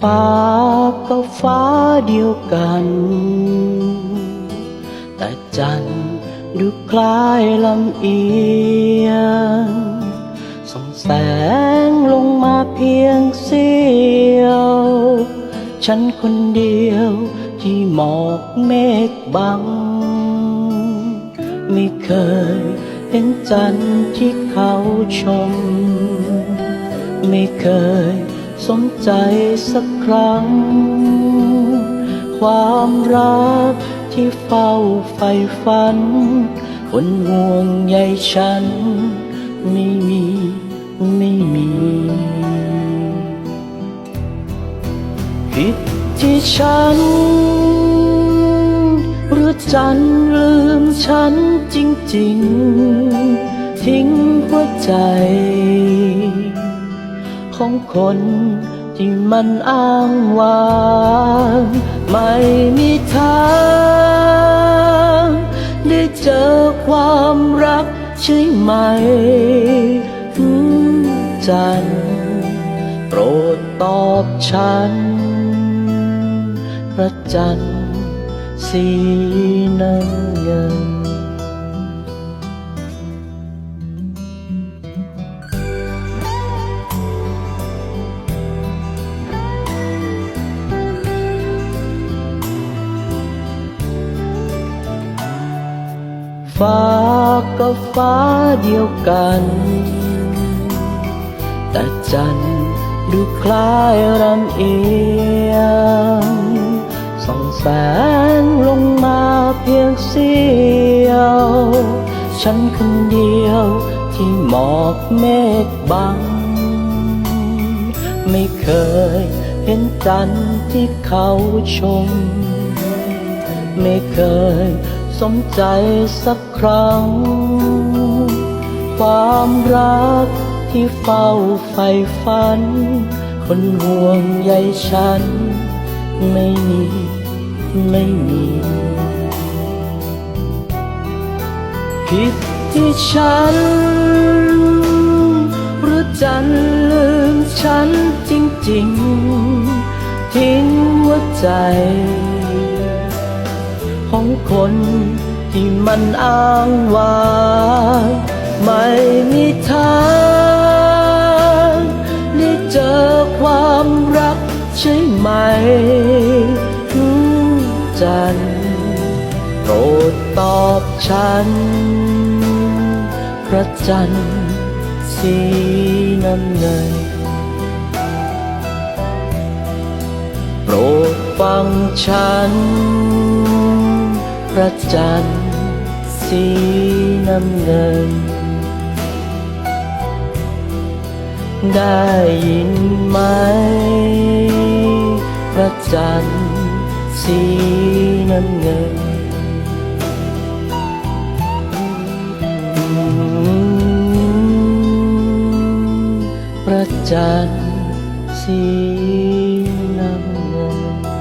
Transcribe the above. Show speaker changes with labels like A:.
A: ฟ้าก็ฟ้าเดียวกัน แต่จันดูคล้ายลำเอียง ส่องแสงลงมาเพียงเสียว ฉันคนเดียวที่หมอกเมฆบัง ไม่เคยเห็นจันที่เขาชม ไม่เคย สนใจสักครั้ง ความรักที่เฝ้าใฝ่ฝันคนห่วงใยฉัน ไม่มีไม่มีผิดที่ฉัน หรือจันลืมฉันจริง ๆ ทิ้งหัวใจ ของคนที่มันอ้างว้างไม่มีทางได้เจอความรักใช่ไหมอืมจันโปรดตอบฉัน พระจันทร์สีน้ำเงิน ฟ้าก็ฟ้าเดียวกัน แต่จันดูคล้ายรำเอียงส่องแสงลงมาเพียงเสียว ฉันคนเดียวที่หมอกเมฆบัง ไม่เคยเห็นจันที่เขาชม ไม่เคย สนใจสักครั้ง ความรักที่เฝ้าใฝ่ฝัน คนห่วงใยฉัน ไม่มี ไม่มีผิดที่ฉัน หรือจันลืมฉันจริง ๆ ทิ้งหัวใจ ของคนที่มันอ้างว้างไม่มีทางได้เจอความรักใช่ไหมอืมจันโปรดตอบฉัน พระจันทร์สีน้ำเงินโปรดฟังฉัน พระจันทร์สีน้ำเงิน ได้ยินไหม พระจันทร์สีน้ำเงินพระจันทร์สีน้ำเงิน